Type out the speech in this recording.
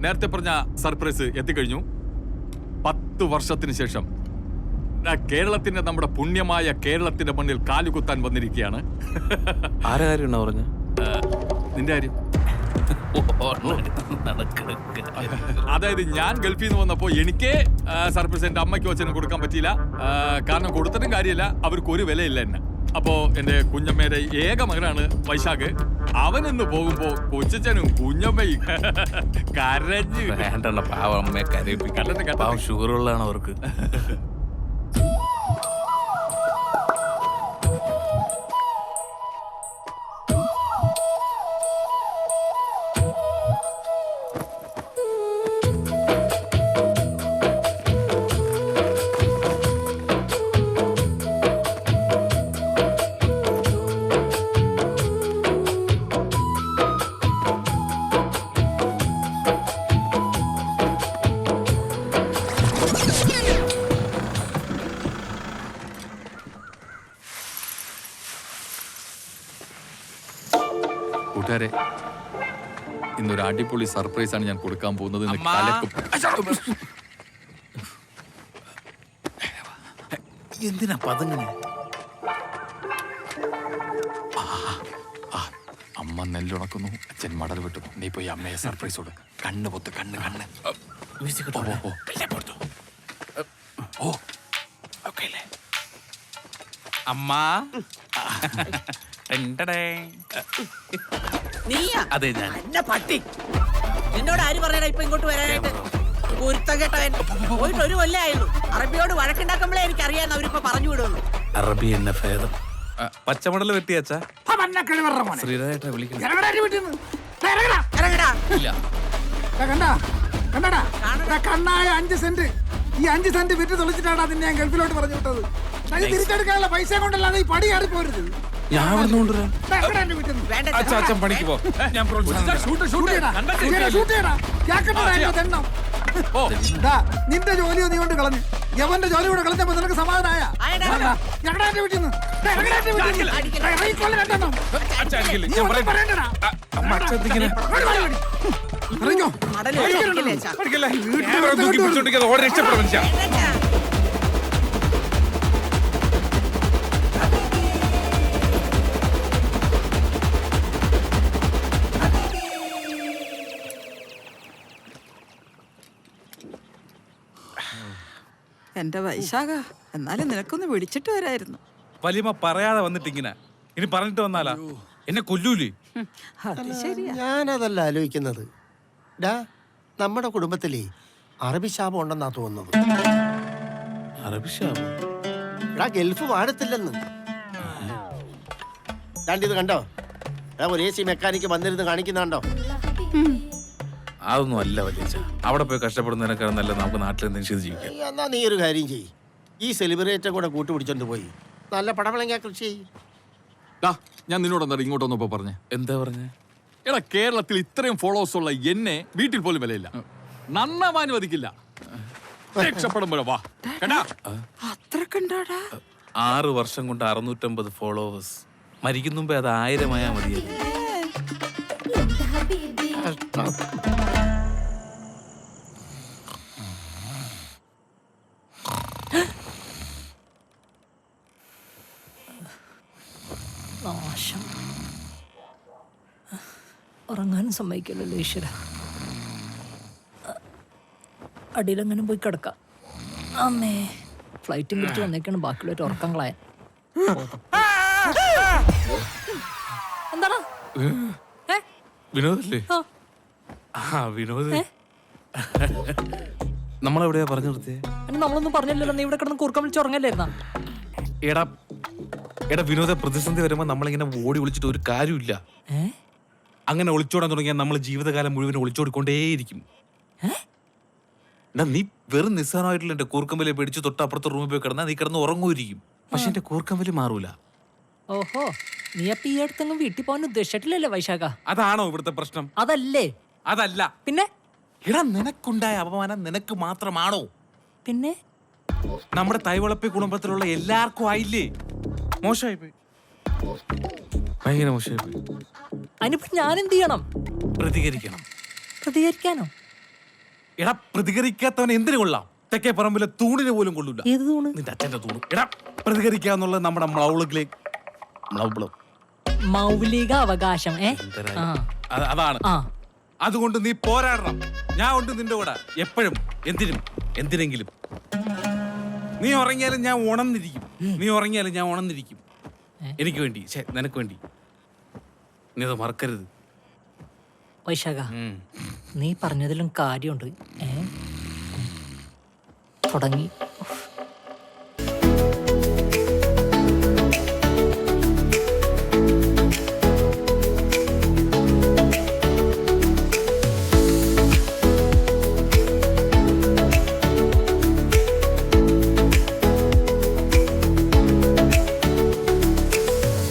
നേരത്തെ പറഞ്ഞ സർപ്രൈസ് എത്തിക്കഴിഞ്ഞു. പത്ത് വർഷത്തിന് ശേഷം. കേരളത്തിന്റെ നമ്മുടെ പുണ്യമായ കേരളത്തിന്റെ മണ്ണിൽ കാലുകുത്താൻ വന്നിരിക്കുകയാണ്. പറഞ്ഞ? നിന്റെ കാര്യം. അതായത് ഞാൻ ഗൾഫിൽ നിന്ന് വന്നപ്പോ എനിക്ക് സർപ്രൈസ് എന്റെ അമ്മയ്ക്കും അച്ഛനും കൊടുക്കാൻ പറ്റിയില്ല. കാരണം കൊടുത്തിട്ടും കാര്യമില്ല. അവർക്ക് ഒരു വിലയില്ല എന്നെ. അപ്പോ എന്റെ കുഞ്ഞമ്മയുടെ ഏക മകനാണ് വൈശാഖ്. അവൻ ഇന്ന് പോകുമ്പോ കൊച്ചനും കുഞ്ഞമ്മയും. കരഞ്ഞു. വേണ്ടണ്ട പാവം അമ്മയെ കരയിപ്പിക്കട്ടെ ഉള്ളതാണ് അവർക്ക്. കൂട്ടുകാരെ ഇന്നൊരു അടിപൊളി സർപ്രൈസ് ആണ് ഞാൻ കൊടുക്കാൻ പോകുന്നത് എന്ന് അമ്മാ. കലക്കും. എന്തിനാ പതങ്ങനെ ആ, അമ്മ നെല്ലുണക്കുന്നു അച്ഛൻ മടൽ വിട്ടു നീ പോയി അമ്മയെ സർപ്രൈസ് കൊടു കണ്ണ് പൊത്ത് കണ്ണ് കണ്ണ് ഓ, ഓ, ഓ. ഓ ഓക്കെ അല്ലേ അമ്മ. നീയാ? അതെ ഞാൻ എന്നെ പട്ടി. നിന്നോട് ആര് പറയണ ഇപ്പൊ ഇങ്ങോട്ട് വരാനായിട്ട്? കുരുത്തം കേട്ടവൻ. പോയിട്ട് ഒരു കൊല്ലായുള്ളൂ അറബിയോട് വഴക്കുണ്ടാക്കുമ്പോഴേ എനിക്ക് അറിയാന്ന് അവരിപ്പോ പറഞ്ഞു വിടുള്ളൂ. അറബി എന്ന ഭേദം. പച്ചമടൽ വെട്ടിയച്ചാ ശ്രീരാജേട്ടാ വിളിക്കുന്നു കണ്ണായ അഞ്ച് സെന്റ്. ഈ അഞ്ച് സെന്റ് വിറ്റ് തെളിച്ചിട്ടാണ് അതിനെ ഞാൻ ഗൾഫിലോട്ട് പറഞ്ഞു വിട്ടത്. അത് തിരിച്ചെടുക്കാനുള്ള പൈസ കൊണ്ടല്ലാതെ ഈ പടി കയറി പോരുത്. ഞാൻ അവിടെ നിന്ന് കൊണ്ടുവരാം അച്ഛൻ പണിക്ക് പോ ഞാൻ. ഓ നിന്റെ ജോലി നീ കൊണ്ട് കളഞ്ഞു യവന്റെ ജോലി കൂടെ കളഞ്ഞപ്പോ നിനക്ക് സമാധാനായ ആയെടാ. ഞങ്ങളുടെ എന്റെ വീട്ടിൽ നിന്ന് ദാ, ഞങ്ങടെ എന്റെ വീട്ടിൽ നിന്ന്. അടിക്കില്ല. ദാ, ഇറങ്ങിക്കോളെ രണ്ടെണ്ണം. അച്ഛൻ അടിക്കില്ല. നീ ഞാൻ ഒന്നും പറയട്ടെ. പറയണ്ടടാ. അമ്മ അച്ഛൻ ഇങ്ങനെ ഓടി വാ, ഓടി. ഇറങ്ങിക്കോ. മടൽ വെച്ചിരിക്കില്ലേ, ചാ. പഠിക്കല്ലേ ക്യാമറ തൂക്കി പിടിച്ചോണ്ടിരിക്കാതെ ഓടി രക്ഷപ്പെടും മനുഷ്യ എന്റെ വൈശാഖ എന്നാലും നിനക്കൊന്ന് വിളിച്ചിട്ട് വരായിരുന്നു. വലിയ പറയാതെ വന്നിട്ട് ഇങ്ങനെ ഇനി പറഞ്ഞിട്ട് വന്നാലാ? എന്നെ കൊല്ലൂലേ? ഹും, അത് ശരിയാ. ഞാനതല്ല ആലോചിക്കുന്നത്. ഡാ നമ്മുടെ കുടുംബത്തിലേ അറബി ശാപം ഉണ്ടെന്നാ തോന്നുന്നത്. എടാ ഗൾഫ് വാഴത്തില്ലെന്ന് ഇത് കണ്ടോ? എടാ ഒരു എ സി മെക്കാനിക്ക് വന്നിരുന്ന് കാണിക്കുന്നുണ്ടോ? അതൊന്നും അല്ല വലിയ അവിടെ പോയി കഷ്ടപ്പെടുന്നതിനേക്കാൾ നല്ല നമുക്ക് നാട്ടിൽ എന്തെങ്കിലും ചെയ്ത് ജീവിക്കാം. എന്നാ നീ ഒരു കാര്യം ചെയ്യ്. ഈ സെലിബ്രേറ്റർ കൂടെ കൂട്ടുപിടിച്ചോണ്ട് പോയി. നല്ല പടവളങ്ങ കൃഷി ചെയ്യ്. ഞാൻ ഞാൻ എന്താ ഇങ്ങോട്ട് വന്നപ്പോ പറഞ്ഞേ? എന്താ പറഞ്ഞേ? എടാ കേരളത്തിൽ ഇത്രയും ഫോളോവേഴ്സ് ഉള്ള എന്നെ വീട്ടിൽ പോലും വിലയില്ല. നന്നാവാൻ അനുവദിക്കില്ല രക്ഷപ്പെടുമ്പോഴോ വാ. കേട്ടാ അത്രക്കുണ്ടാടാ ആറ് വർഷം കൊണ്ട് അറുന്നൂറ്റമ്പത് ഫോളോവേഴ്സ് മരിക്കും മുമ്പേ അത് ആയിരമായാ മതിയായിരുന്നു. നാശം ഉറങ്ങാനും സമ്മതിക്കില്ലല്ലോ ഈശ്വര. അടിയിലെങ്ങനെ പോയി കിടക്കാം. അമ്മേ. ഫ്ലൈറ്റും പിടിച്ച് വന്നേക്കാണ് ബാക്കിയുള്ളവർ ഉറക്കം കളയാൻ വിനോദല്ലേ? ആ. വിനോദ്. നമ്മളെവിടെയാ പറഞ്ഞു നിർത്തിയേ? നമ്മളൊന്നും പറഞ്ഞില്ലല്ലോ. നീ ഇവിടെ കിടന്ന് കൂർക്കം വിളിച്ച് ഉറങ്ങല്ലായിരുന്നാ എടാ എടാ വിനോദ പ്രതിസന്ധി വരുമ്പോ നമ്മളിങ്ങനെ ഓടി ഒളിച്ചിട്ട് ഒരു കാര്യമില്ല അങ്ങനെ ഒളിച്ചോടാൻ തുടങ്ങിയാൽ നമ്മൾ ജീവിതകാലം മുഴുവൻ ഒളിച്ചോടിക്കൊണ്ടേയിരിക്കും. എടാ നീ വെറും നിസ്സാരമായിട്ടുള്ള എന്റെ കൂർക്കമ്പലി പിടിച്ച് തൊട്ടപ്പുറത്തെ റൂമിൽ പോയി കിടന്നാ നീ കിടന്ന് ഉറങ്ങുമായിരിക്കും. പക്ഷെ എന്റെ കൂർക്കമ്പലി മാറൂല. ഓഹോ നീ അപ്പൊ ഈ അടുത്തെങ്ങും വീട്ടിൽ പോകാൻ ഉദ്ദേശിച്ചിട്ടില്ലല്ലോ വൈശാഖ? അതാണോ ഇവിടുത്തെ പ്രശ്നം? അതല്ലേ. അതല്ല. പിന്നെ? എടാ നിനക്കുണ്ടായ അപമാനം നിനക്ക് മാത്രമാണോ? പിന്നെ? നമ്മുടെ തൈവളപ്പി കുടുംബത്തിലുള്ള എല്ലാവർക്കും ആയില്ലേ? മോശമായി പോയി ഭയങ്കര മോശമായി പോയി അതിനിപ്പോ ഞാൻ എന്ത് ചെയ്യണം? പ്രതികരിക്കണം. പ്രതികരിക്കാനോ? എടാ പ്രതികരിക്കാത്തവൻ എന്തിനു കൊള്ളാം? തെക്കേ പറമ്പിലെ തൂണിന് പോലും കൊള്ളൂല. ഏത് തൂണ്? നിന്റെ അച്ഛന്റെ തൂണ്. എടാ പ്രതികരിക്കാന്നുള്ളത് നമ്മുടെ മൗളിലെ മൗളം. മൗലിക അവകാശം ഏ? ആ. അത് അതാണ്. ആ. അതുകൊണ്ട് നീ പോരാടണം. ഞാൻ ഉണ്ട് നിന്റെ കൂടെ. എപ്പോഴും. എന്തിനും. എന്തിനെങ്കിലും. നീ ഉറങ്ങിയാലും ഞാൻ ഉണർന്നിരിക്കും. നീ ഉറങ്ങിയാലും ഞാൻ ഉണർന്നിരിക്കും. എനിക്ക് വേണ്ടി. നിനക്ക് വേണ്ടി. നീ അത് മറക്കരുത്. വൈശാഖ നീ പറഞ്ഞതിലും കാര്യമുണ്ട്. ഏ? തുടങ്ങി.